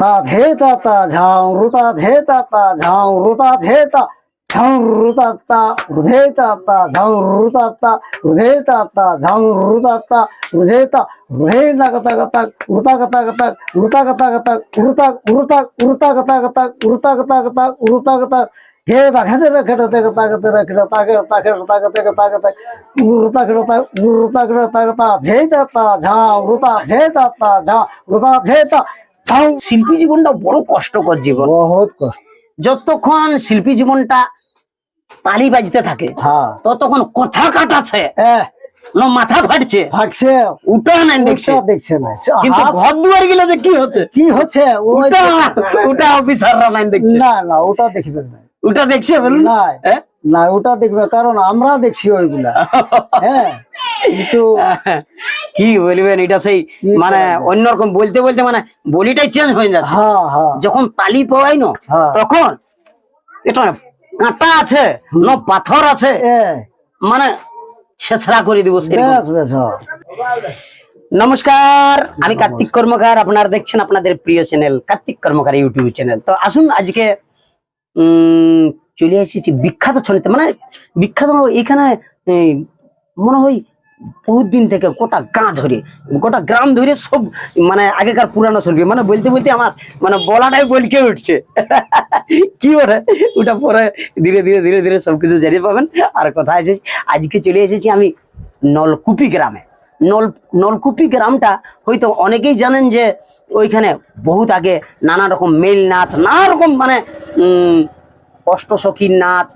তা ধে তা তা ঝাউ রুতা ধে তা তা ঝাউ রুতা ধে তা ঝাউ রুতা তা রুধে তা তা ঝাউ রুতা তা রুধে তা তা ঝাউ রুতা তা রুধে তা রুধে না গতা গতা উরতা গতা গতা উরতা গতা গতা উরতা উরতা উরতা গতা গতা উরতা গতা গতা উরতা গতা হে তা খেতে রে খেতে তে গতা গতে রে খেতে তা খেতে তা খেতে তা গতে গতা গতে উরতা খেতে তা উরতা খেতে তা গতা ধে তা তা ঝাউ রুতা ধে তা তা ঝাউ রুতা ধে তা ঝাউ শিল্পী জীবনটা বড় কষ্টকর জীবন। বহুত কষ্ট। যতক্ষণ শিল্পী জীবনটা তালি বাজতে থাকে হ্যাঁ। ততক্ষণ কথা কাটাছে মাথা ফাটছে ফাটছে। উঠা নাই দেখছে। দেখছে না। কিন্তু ঘর দুয়ার গেলে যে কি হচ্ছে? কি হচ্ছে? উঠা অফিসাররা নাই দেখছে। না না ওটা দেখবে না। ওটা দেখছে বলুন। না হ্যাঁ? না ওটা দেখবে কারণ আমরা দেখছি ওইগুলা। হ্যাঁ কিন্তু কি বলবেন? এটা সেই মানে? অন্যরকম বলতে বলতে মানে বলিটাই চেঞ্জ হয়ে যাচ্ছে। হ্যাঁ হ্যাঁ। যখন তালি পাওয়াই না হ্যাঁ। তখন এটা কাঁটা আছে না পাথর আছে মানে ছেছড়া করে দিব। নমস্কার আমি কার্তিক কর্মকার আপনারা দেখছেন আপনাদের প্রিয় channel Kartik Karmakar YouTube channel তো আসুন আজকে উম চলে এসেছি বিখ্যাত ছনিতে মানে বিখ্যাত এখানে মনে হয় বহুত দিন থেকে গোটা গাঁ ধরে, গোটা গ্রাম ধরে সব মানে আগেকার পুরানো শিল্পী মানে বলতে বলতে আমার মানে বলাটাই বলকে উঠছে। কি বলে? ওটা পরে ধীরে ধীরে ধীরে ধীরে সবকিছু জানিয়ে পাবেন। আর কথা এসেছি আজকে চলে এসেছি আমি নলকুপি গ্রামে। নল, নলকুপি গ্রামটা হয়তো অনেকেই জানেন যে ওইখানে বহুত আগে নানা রকম মেল নাচ, নানা রকম মানে অষ্টসখীর নাচ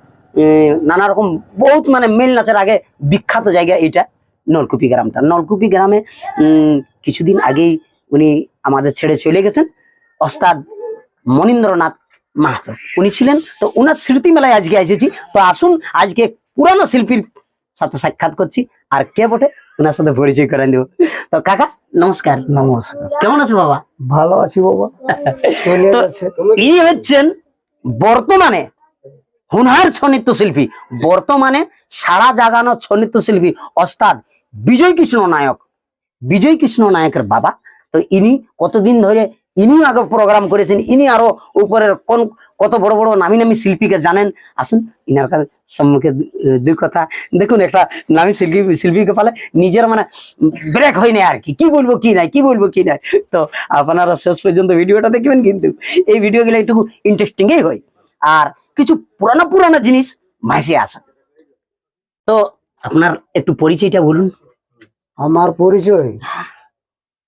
নানা রকম বহুত মানে মেল নাচের আগে বিখ্যাত জায়গা এটা নলকুপি গ্রামটা। নলকুপি গ্রামে উম, কিছুদিন আগেই উনি আমাদের ছেড়ে চলে গেছেন অস্তাদ মনীন্দ্রনাথ মাহাতো। উনি ছিলেন তো ওনার স্মৃতি মেলায় আজকে এসেছি। তো আসুন আজকে পুরানো শিল্পীর সাথে সাক্ষাৎ করছি। আর কে বটে? ওনার সাথে পরিচয় করে দেবো। তো কাকা নমস্কার। নমস্কার। কেমন আছো বাবা? ভালো আছি বাবা। ইনি হচ্ছেন বর্তমানে হুনহার ছৌ নৃত্য শিল্পী। বর্তমানে সারা জাগানো ছৌ নৃত্য শিল্পী ওস্তাদ বিজয় কৃষ্ণ নায়ক, বিজয় কৃষ্ণ নায়কের বাবা। তো ইনি কতদিন ধরে ইনিও আগে প্রোগ্রাম করেছেন, ইনি আরও উপরের কোন, কত বড় বড় নামি নামি শিল্পীকে জানেন? আসুন, ইনার কাছে সম্মুখে দুই কথা। দেখুন, একটা নামি শিল্পী, শিল্পীকে পালে নিজের মানে ব্রেক হয় না আর কি। কি বলব, কি নাই, কি বলব, কি নাই? তো আপনারা শেষ পর্যন্ত ভিডিওটা দেখবেন কিন্তু এই ভিডিও ভিডিওগুলো একটু ইন্টারেস্টিংই হয়। আর কিছু পুরানো পুরানো জিনিস ভাসে আসে। তো আপনার একটু পরিচয়টা বলুন। আমার পরিচয়?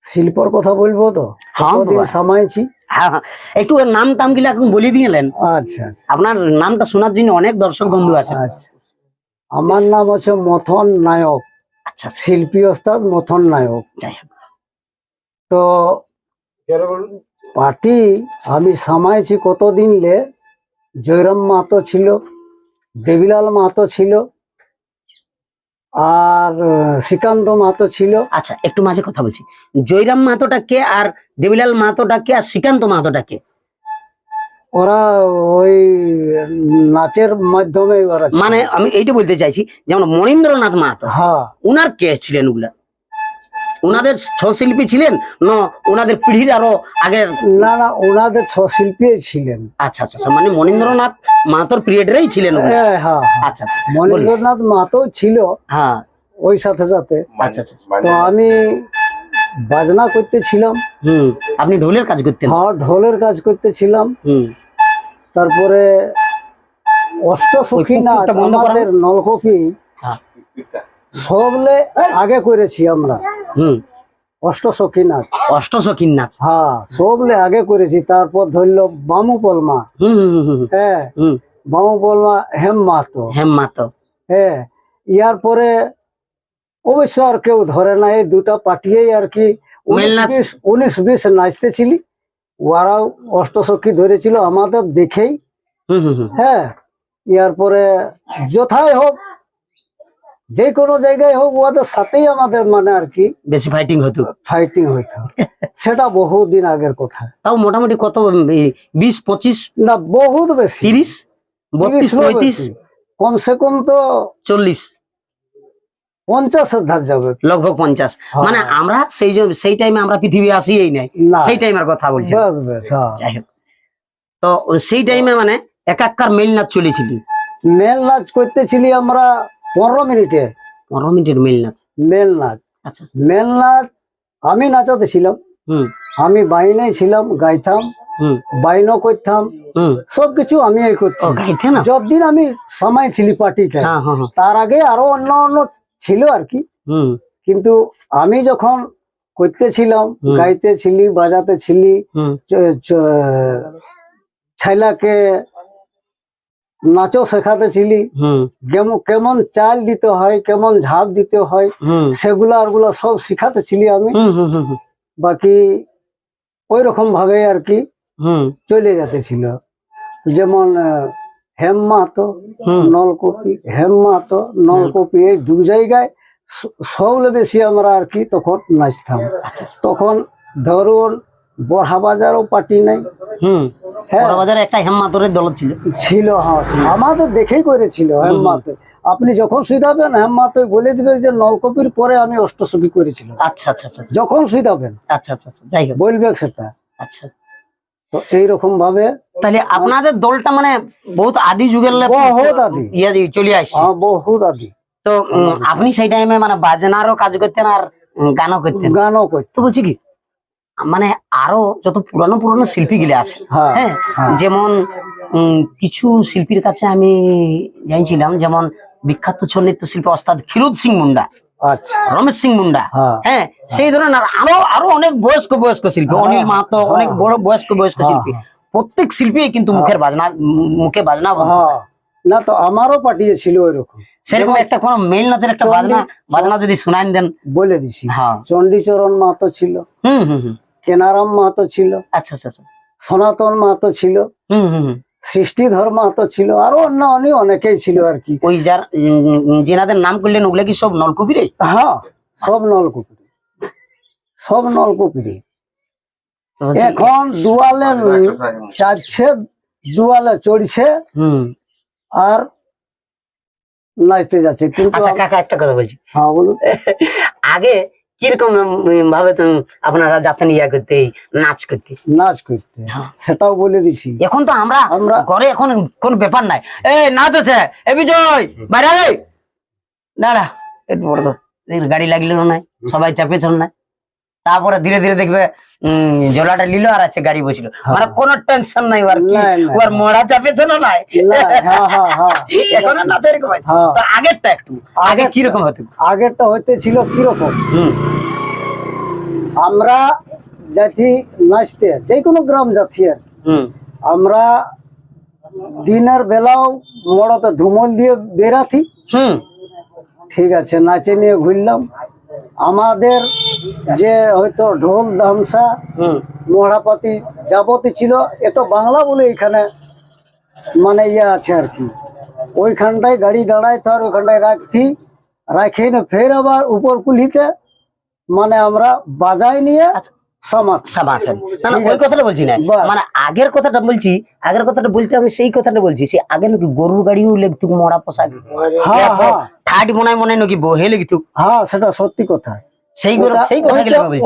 শিল্পর কথা বলব তো? হ্যাঁ সামাইছি হ্যাঁ হ্যাঁ। একটু নাম টামগুলো এখন বলে দিলেন আচ্ছা আচ্ছা। আপনার নামটা শোনার জন্য অনেক দর্শক বন্ধু আছে। আচ্ছা। আমার নাম হচ্ছে মথন নায়ক। আচ্ছা। শিল্পী ওস্তাদ মথন নায়ক। তো পার্টি আমি সামাইছি কতদিন লে? জয়রাম মাহাতো ছিল দেবীলাল মাহাতো ছিল আর শ্রীকান্ত মাতো ছিল। আচ্ছা একটু মাঝে কথা বলছি। জয়রাম মাতোটা কে আর দেবীলাল মাতোটা কে আর শ্রীকান্ত মাতোটা কে? ওরা ওই নাচের মাধ্যমে ওরা মানে আমি এইটা বলতে চাইছি যেমন মনীন্দ্রনাথ মাহাতো হ্যাঁ। উনার কে ছিলেন ওগুলা? উনাদের ছৌ শিল্পী ছিলেন? না ওনাদের পিঢ়ির আরও আগের না না ওনাদের ছ শিল্পী ছিলেন। আচ্ছা আচ্ছা আচ্ছা, মানে মনীন্দ্রনাথ মাহাতোর পিরিয়ডেরই ছিলেন হ্যাঁ হ্যাঁ হ্যাঁ। আচ্ছা আচ্ছা। মনীন্দ্রনাথ মাহাতো ছিল হ্যাঁ। ওই সাথে সাথে। আচ্ছা আচ্ছা তো আমি বাজনা করতেছিলাম। হুম আপনি ঢোলের কাজ করতেন? হ্যাঁ ঢোলের কাজ করতেছিলাম। হুম। তারপরে অষ্টসখী নাচ করা আমাদের নলকপি হ্যাঁ। সবলে আগে করেছি আমরা। হুম। হ্যাঁ সবলে আগে করেছি তারপর ধরলো বামু পলমা হ্যাঁ বামু পলমা হেম। হেম মাতো হ্যাঁ ইয়ার পরে অবশ্য আর কেউ ধরে না এই দুটা পাঠিয়েই আর কি উনিশ বিশ নাচতেছিলি। ওরাও অষ্টসখী ধরেছিল আমাদের দেখেই। হুম হুম হুম। হ্যাঁ ইয়ার পরে যথাই হোক যে কোনো জায়গায় হোক ওদের সাথেই আমাদের মানে আর কি বেশি ফাইটিং হতো ফাইটিং হইতো। সেটা বহুদিন আগের কথা। তাও মোটামুটি কত বিশ পঁচিশ? না বহুত বেশি। তিরিশ? বত্রিশ পঁয়ত্রিশ? কমসে কম তো চল্লিশ। পঞ্চাশের ধার যাবে। লগভগ পঞ্চাশ। হ্যাঁ। মানে আমরা সেই যে- সেই টাইমে আমরা পৃথিবী আসিই নাই। সেই টাইমের কথা বলছি। হ্যাঁ। যাই হোক। তো সেই টাইমে মানে একাকার মেল নাচ চলেছিল। মেল নাচ করতেছিলি আমরা পনেরো মিনিটে পনেরো মিনিটের মেল নাচ মেল নাচ আচ্ছা। মেল নাচ আমি নাচাতে ছিলাম। হুম। আমি বাইনে ছিলাম গাইতাম বাইনও করতাম। সবকিছু আমি এই গাইতে যতদিন আমি সময় ছিলি পার্টিটা হ্যাঁ হ্যাঁ হ্যাঁ। তার আগে আরও অন্য অন্য ছিল আর কি। হুম। কিন্তু আমি যখন করতেছিলাম হুম। গাইতেছিলি বাজাতেছিলি হুম। চ- চ- ছেলাকে নাচও শেখাতেছিলি হুম। কেমন চাল দিতে হয় কেমন ঝাঁপ দিতে হয় সেগুলা আরগুলা সব শিখাতেছিলি আমি। হুম হুম হুম হুম। বাকি ওই রকম ভাবে আর কি চলে যেতেছিল যেমন আহ, হেম। মাহাতো নলকপি হেম মাহাতো নলকপি এই দু জায়গায় সবলে বেশি আমরা আর কি তখন নাচতাম। আচ্ছা তখন ধরুন বড়হা বাজারও পার্টি নাই। হুম। বড়বাজারে একটা হেমমাতরের দল ছিল। ছিল হ্যাঁ আমাদের দেখেই করেছিল হেমমাতে আপনি যখন সুইধাবেন হেমমাতে বলে দিবে যে নলকপির পরে আমি অষ্টসখী করেছিলাম। আচ্ছা আচ্ছা আচ্ছা আচ্ছা, যখন সুইধাবেন আচ্ছা আচ্ছা আচ্ছা যাই হোক। বলবে সেটা। আচ্ছা। তো এইরকম ভাবে তাহলে আপনাদের দলটা মানে বহুত আদি যুগের বহুত আদি। ইয়ে চলে আসছে। আহ, বহুত আদি। তো আপনি সেই টাইমে মানে বাজনারও কাজ করতেন আর গানও করতেন। গানও করতে তো বলছি কি মানে আরও যত পুরানো পুরানো শিল্পী গুলো আছে হ্যাঁ হ্যাঁ হ্যাঁ। যেমন কিছু শিল্পীর কাছে আমি জানছিলাম যেমন বিখ্যাত ছৌ নৃত্য শিল্পী ওস্তাদ ক্ষীরোদ সিং মুন্ডা আচ্ছা। রমেশ সিং মুন্ডা হ্যাঁ। হ্যাঁ সেই ধরনের আরও আরও অনেক বয়স্ক বয়স্ক শিল্পী অনিল মাহাতো অনেক বড় বয়স্ক বয়স্ক শিল্পী। প্রত্যেক শিল্পী কিন্তু মুখের বাজনা মুখে বাজনা না তো আমারও পাঠিয়েছিল ওইরকম। সেরকম একটা কোন মেল নাচের একটা বাজনা বাজনা যদি শুনাইন দেন। বলে দিছি। হ্যাঁ। চণ্ডীচরণ মাহাতো ছিল। হুম হুম হুম। কেনারাম মাহাতো ছিল আচ্ছা আচ্ছা আচ্ছা। সনাতন মাহাতো ছিল হুম হুম হুম। সৃষ্টিধর মাহাতো ছিল আরও অন্য অনেক অনেকেই ছিল আর কি। ওই যার যেনাদের নাম করলেন ওগুলা কি সব নলকপি রে হ্যাঁ সব নলকূপি সব নলকূপি এখন দুয়ালে চাপছে দুয়ালে চড়ছে হুম। আর নাচতে যাচ্ছে। কিন্তু আচ্ছা একটা কথা বলছি। হ্যাঁ বলুন। আগে কীরকম ভাবে তুমি আপনারা যাতেন ইয়া করতে নাচ করতে? নাচ করতে। হ্যাঁ। সেটাও বলে দিছি। এখন তো আমরা আমরা ঘরে এখন কোন ব্যাপার নাই। এই নাচ আছে। এ বিজয় বাইরে। দাঁড়া একটু বড় গাড়ি লাগলেও নাই। সবাই চাপেছ না। তারপরে ধীরে ধীরে দেখবে জলাটা নিল আর আছে গাড়ি বসল। মানে কোনো টেনশন নাই আর কি। ওর মোড়া চাপিয়েছে না নাই। হ্যাঁ হ্যাঁ হ্যাঁ। এখন আর নাচ এরকম হ্যাঁ। তো আগেরটা একটু আগে কীরকম হতো? আগেরটা হইতে ছিল কীরকম? হুম। আমরা যাচ্ছি নাচতে যে কোনো গ্রাম যাচ্ছি আর হুম। আমরা দিনের বেলাও মড়তে ধুমল দিয়ে হুম। ঠিক আছে নাচে নিয়ে ঘুরলাম। আমাদের যে হয়তো ঢোল ধামসা হুম। মহাপাতি যাবতী ছিল এটা বাংলা বলে এখানে মানে ইয়ে আছে আর কি। ওইখানটায় গাড়ি দাঁড়ায় তো আর ওইখানটায় রাখছি। রাখি না ফের আবার উপর কুলিতে মানে আমরা বাজাই নিয়ে আচ্ছা। ওই কথাটা বলছি না। মানে আগের কথাটা বলছি আগের কথাটা বলতে আমি সেই কথাটা বলছি সে আগে নাকি গরুর গাড়িও লেগতুক মরা পোশাক ঠাট মনে মনে নাকি বহে লেগতুক হ্যাঁ সেটা সত্যি কথা। সেই সেই কথা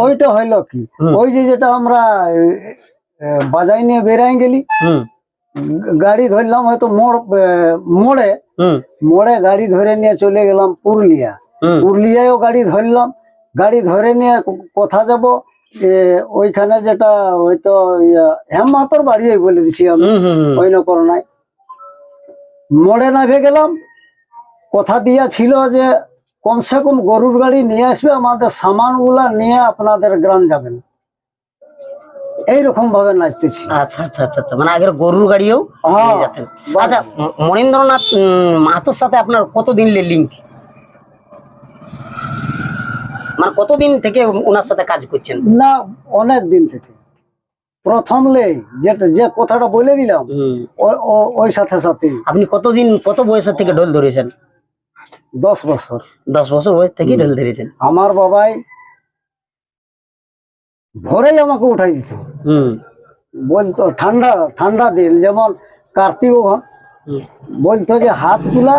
ওইটা- হইল কি? ওই যে যেটা আমরা বাজাই নিয়ে বেরাই গেলি। গাড়ি ধরলাম হয়তো মোড় মোড়ে। মোড়ে গাড়ি ধরে নিয়ে চলে গেলাম পুরুলিয়া। পুরুলিয়ায়ও গাড়ি ধরলাম। গাড়ি ধরে নিয়ে কথা যাব? ওইখানে যেটা হয়তো হেমাতর বাড়ি বলে দিছি আমি। ওই নাই মোড়ে নামে গেলাম। কথা দিয়া ছিল যে কমসে কম গরুর গাড়ি নিয়ে আসবে আমাদের সামানগুলা নিয়ে আপনাদের গ্রাম যাবেন। এইরকম ভাবে নাচতেছি। আচ্ছা আচ্ছা আচ্ছা আচ্ছা মানে আগের গরুর গাড়িও হ্যাঁ। আচ্ছা মনীন্দ্রনাথ মাহাতোর সাথে আপনার কতদিন লিঙ্ক মানে কতদিন থেকে ওনার সাথে কাজ করছেন? না অনেক দিন থেকে। প্রথম লেই যেটা যে কথাটা বলে দিলাম ওই সাথে সাথে। আপনি কতদিন কত বয়সের থেকে ঢোল ধরেছেন? দশ বছর। দশ বছর বয়স থেকে ঢোল ধরেছেন। আমার বাবাই ভোরেই আমাকে উঠাই দিত। বলতো ঠান্ডা ঠান্ডা দিন যেমন কার্তিক ওখান। বলতো যে হাতগুলা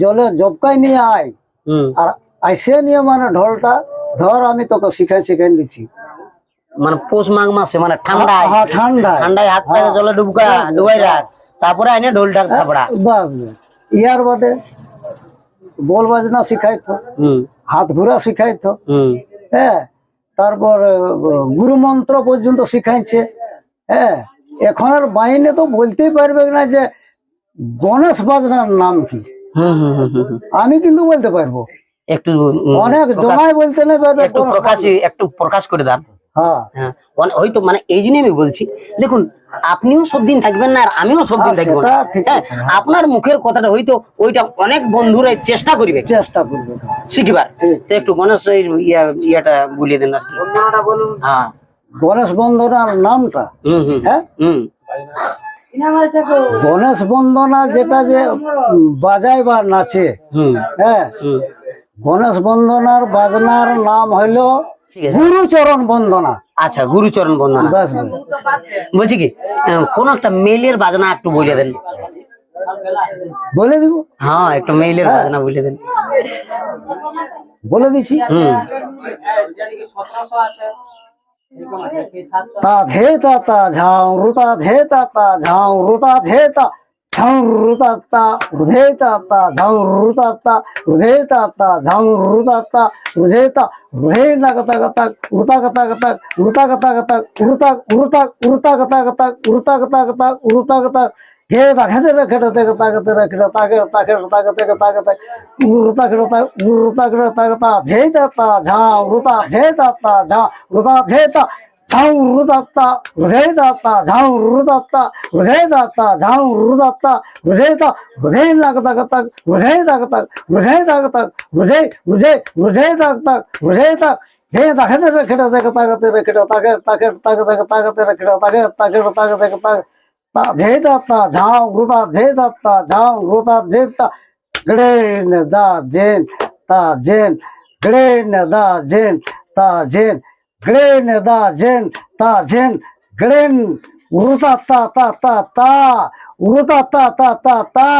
জলে জবকাই নিয়ে আয়। আর আইসে নিয়ে মানে ঢোলটা ধর আমি তোকে শিখাই শিখাই দিচ্ছি। মানে পৌষ মাঘ মাসে মানে ঠান্ডা ঠান্ডা ঠান্ডায়। ঠান্ডায় হাত জলে ডুবকা ডুবাই রাখ। তারপরে আইনে ঢোলটা থাপড়া বাস বাস। ইয়ার বাদে বল বাজনা শিখাইতো হাত ঘোরা শিখাইতো। হ্যাঁ তারপর গুরু মন্ত্র পর্যন্ত শিখাইছে। হ্যাঁ এখন আর বাইনে তো বলতেই পারবে না যে গণেশ বাজনার নাম কি। আমি কিন্তু বলতে পারব। একটু অনেক জনাই বলতে না পারবে একটু প্রকাশ একটু প্রকাশ করে দেন হ্যাঁ। হ্যাঁ। অনে- হয়তো মানে এই জন্যই আমি বলছি দেখুন আপনিও সব দিন থাকবেন না আর আমিও সব দিন হ্যাঁ, থাকব ঠিক হ্যাঁ, আপনার মুখের কথাটা হয়তো ওইটা অনেক বন্ধুরা চেষ্টা করিবে। চেষ্টা করবে। শিখিবার। ঠিক। তো একটু গণেশ এই ইয়া ইয়াটা বলিয়ে দেন আর কি। হ্যাঁ। গণেশ বন্দনার নামটা? হুম হুম। হ্যাঁ? গণেশ বন্দনা যেটা যে বাজায় বা নাচে। হুম। হ্যাঁ। হুম। গণেশ বন্দনার বাজনার নাম হইল গুরুচরণ বন্দনা। আচ্ছা গুরুচরণ বন্দনা। বাস বাস। বলছি কি কোন একটা মেলের বাজনা একটু বলে দেন। বলে দিব? হ্যাঁ একটু মেলের বাজনা বলে দেন। বলে হুম। তা ধে তা তা ঝাউ রুতা ধে তা তা ঝাউ রুতা ধে তা ঝাউ রুতা তা রুধে তা তা ঝাউ রুতা তা রুধে তা তা ঝাউ রুতা তা রুধে তা রুধে না গতা গতা উরতা গতা গতা উরতা গতা গতা উরতা উরতা উরতা গতা গতা উরতা গতা গতা উরতা গতা গে তা খেতে রেখে তে গতা গতে রেখে তাকে তাকে তাকে তাকে তাকে তাকে উরতা খেড়ে তা উরতা খেড়ে তাকে তা ধে তা তা ঝাউ রুতা ধে তা তা ঝাউ রুতা ধে তা ঝাউ রুদাত্তা হৃদয় দাত্তা ঝাউ রুদাত্তা হৃদয় দাত্তা ঝাউ রুদাত্তা হৃদয় তা হৃদয় লাগতা গতা হৃদয় দাগতা হৃদয় দাগতা হৃদয় হৃদয় হৃদয় দাগতা হৃদয় তা হে তাকে রেখে দেখে তাকাতে রেখে তাকে তাকে তাকে তাকে তাকাতে রেখে তাকে তাকে তাকে দেখে তাকে তা ঝে দাত্তা ঝাউ গড়ে দা জেন তা জেন গ্রেন উরুতা তা তা তা তা উরুতা তা তা তা তা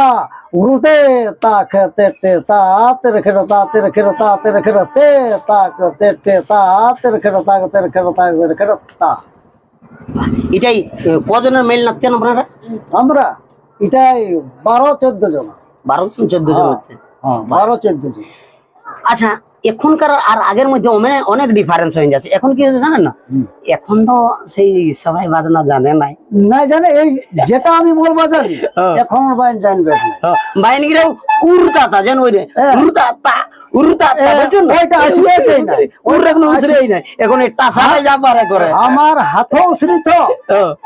উরুতে তা খেতে তে তা তেরে খেড়ে তা তেরে খেড়ে তা তেরে খেড়ে তে তা তে তে তা তেরে খেড়ে তা তেরে খেড়ে তা তেরে খেড়ে তা। এটাই কজনের মেল নাচতেন আপনারা? আমরা? এটাই বারো চোদ্দ জন। বারো চোদ্দ জন হ্যাঁ বারো চোদ্দ জন। আচ্ছা এখনকার আর আগের মধ্যে অনেক ডিফারেন্স হয়ে যাচ্ছে। এখন কি হয়েছে জানেন না? এখন তো সেই সবাই বাজনা জানে নাই। না জানে এই যেটা আমি বলব জানি। এখন বাইন জানবে না বাইনিকরাও উড়তাতা জান ওই উড়তাতা এ, বলছেন না? ওইটা আসবেই না। ওর এখন উসরেই নাই। এখন এই টাসায় যা পারে করে। আমার হাতও উসরিত।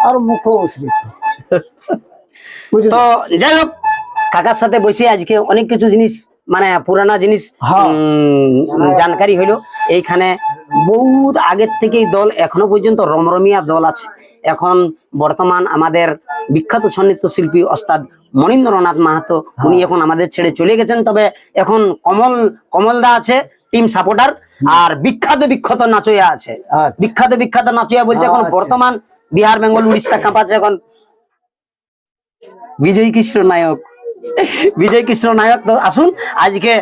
আর মুখও উসরিত বুঝলি তো যাই হোক কাকার সাথে বসে আজকে অনেক কিছু জিনিস মানে পুরানা জিনিস হ্যাঁ। জানকারি হইল। এইখানে বহুত আগের থেকেই দল এখনও পর্যন্ত রমরমিয়া দল আছে। এখন বর্তমান আমাদের বিখ্যাত ছন্নিত্য শিল্পী ওস্তাদ মনীন্দ্রনাথ মাহাতো উনি এখন আমাদের ছেড়ে চলে গেছেন। তবে এখন কমল কমলদা আছে টিম সাপোর্টার আর বিখ্যাত বিখ্যাত নাচইয়া আছে। আচ্ছা। বিখ্যাত বিখ্যাত নাচইয়া বলতে এখন আচ্ছা। বর্তমান বিহার বেঙ্গল উড়িষ্যা কাঁপাচ্ছে এখন। বিজয় কৃষ্ণ নায়ক। বিজয় কৃষ্ণ নায়ক। তো আসুন আজকে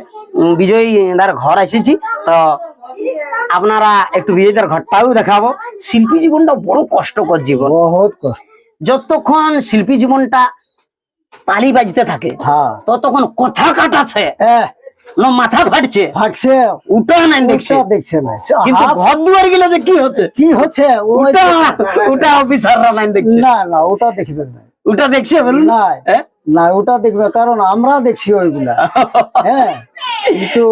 বিজয় দার ঘর এসেছি। তো আপনারা একটু বিজয়দার ঘরটাও দেখাবো। শিল্পী জীবনটা বড় কষ্টকর জীবন। বহুত কষ্ট। যতক্ষণ শিল্পী জীবনটা তালি বাজতে থাকে হ্যাঁ। ততক্ষণ কথা কাটাছে না মাথা ফাটছে ফাটছে। উঠা নাই দেখছে। দেখছে না। কিন্তু ঘর দুয়ার গেলে যে কি হচ্ছে? কি হচ্ছে? উঠা উঠা অফিসাররা নাই দেখছে। না না ওটা দেখবেন না। উঠা দেখছে বলুন। না হ্যাঁ? না ওটা দেখবে কারণ আমরা দেখছি ওইগুলা। হ্যাঁ কিন্তু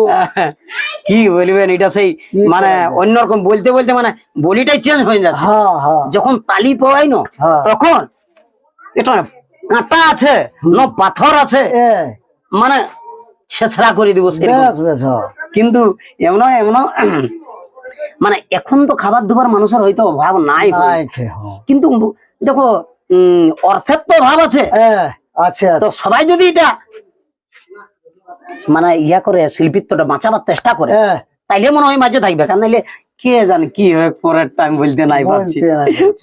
কি বলবেন এটা সেই মানে অন্যরকম বলতে বলতে মানে বলিটাই চেঞ্জ হয়ে যাচ্ছে। হ্যাঁ হ্যাঁ। যখন তালি পাওয়াই না হ্যাঁ। তখন এটা কাঁটা আছে ন পাথর আছে মানে ছেছড়া করে দিব। কিন্তু এমন এমন মানে এখন তো খাবার দাবার মানুষের হয়তো অভাব নাই। কিন্তু দেখো উম, অর্থের তো অভাব আছে। আছে তো সবাই যদি এটা মানে ইয়া করে শিল্পিত্বটা বাঁচাবার চেষ্টা করে তাইলে মনে হয় মাঝে থাকবে। কারণ নাইলে কে জানে কি হয় পরের টাইম বলতে নাই পারছি।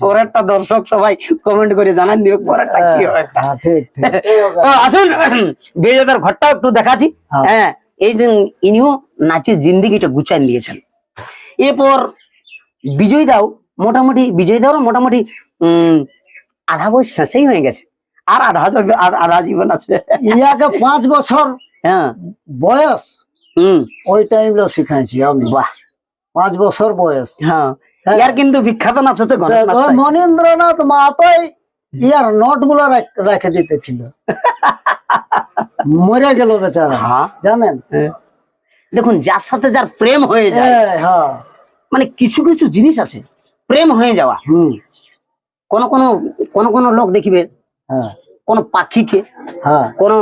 পরেরটা দর্শক সবাই কমেন্ট করে জানান দিবে পরেরটা কি হয় হ্যাঁ তো আসুন বিজয়দার ঘরটা একটু দেখাচ্ছি। হ্যাঁ। হ্যাঁ এই দিন ইনিও নাচের জিন্দিগিটা গুছাই দিয়েছেন। এরপর বিজয় দাও মোটামুটি বিজয় দাও মোটামুটি উম আধা বয়স শেষেই হয়ে গেছে। আর আধা আধা জীবন আছে। ইয়াকে পাঁচ বছর হ্যাঁ। বয়স হুম। ওই টাইমটা শিখাইছি আমি। বাহ। পাঁচ বছর বয়স। হ্যাঁ। হ্যাঁ। ইয়ার কিন্তু বিখ্যাত নাচ হচ্ছে। মনীন্দ্রনাথ মাহাতোই ইয়ার নোটগুলো রেখে দিতেছিল। মরে গেল বেচারা। হ্যাঁ। জানেন? দেখুন যার সাথে যার প্রেম হয়ে যায় হ্যাঁ মানে কিছু কিছু জিনিস আছে প্রেম হয়ে যাওয়া। হুম। কোন কোন কোন কোন লোক দেখিবে হ্যাঁ কোন পাখিকে হ্যাঁ। কোন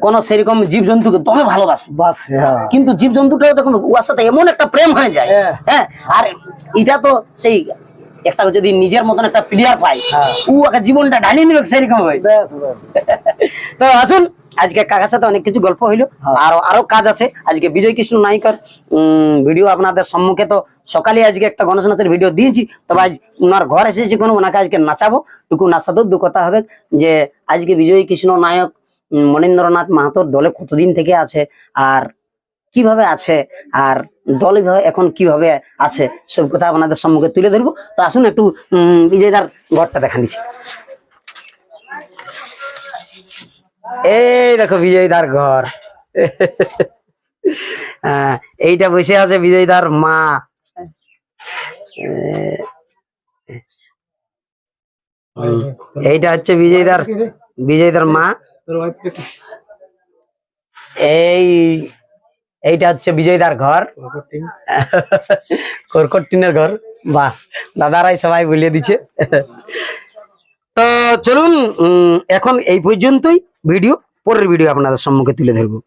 কোন সেরকম জীবজন্তুকে দমে ভালোবাসে। কিন্তু হ্যাঁ। কিন্তু জীবজন্তুটাও দেখুন ওর সাথে এমন একটা প্রেম হয়ে যায়। হ্যাঁ। হ্যাঁ আর এটা তো সেই একটা যদি নিজের মতন একটা প্লেয়ার পায় হ্যাঁ। ও একটা জীবনটা ঢালিয়ে নিবে সেরকম হয় তো আসুন আজকে কাকার সাথে অনেক কিছু গল্প হইল হ্যাঁ। আর আরও কাজ আছে আজকে বিজয় কৃষ্ণ নায়িকার ভিডিও আপনাদের সম্মুখে তো সকালে আজকে একটা গণেশ নাচের ভিডিও দিয়েছি তবে আজ ওনার ঘর এসেছি কোনো ওনাকে আজকে নাচাবো টুকু নাচাতেও দু কথা হবে যে আজকে বিজয় কৃষ্ণ নায়ক মনীন্দ্রনাথ মাহাতোর দলে কতদিন থেকে আছে আর কীভাবে আছে আর দল এভাবে এখন কীভাবে আছে সব কথা আপনাদের সম্মুখে তুলে ধরবো। তো আসুন একটু বিজয়দার ঘরটা দেখা নিচ্ছি। এই দেখো বিজয়দার ঘর। হ্যাঁ, এইটা বসে আছে বিজয়দার মা। এইটা হচ্ছে বিজয়দার বিজয়দার মা। এই এইটা হচ্ছে বিজয়দার ঘর। কর্কট টিনের ঘর। বাহ দাদারাই সবাই বলিয়ে দিচ্ছে। তো চলুন উম, এখন এই পর্যন্তই। ভিডিও পরের ভিডিও আপনাদের সম্মুখে তুলে ধরবো।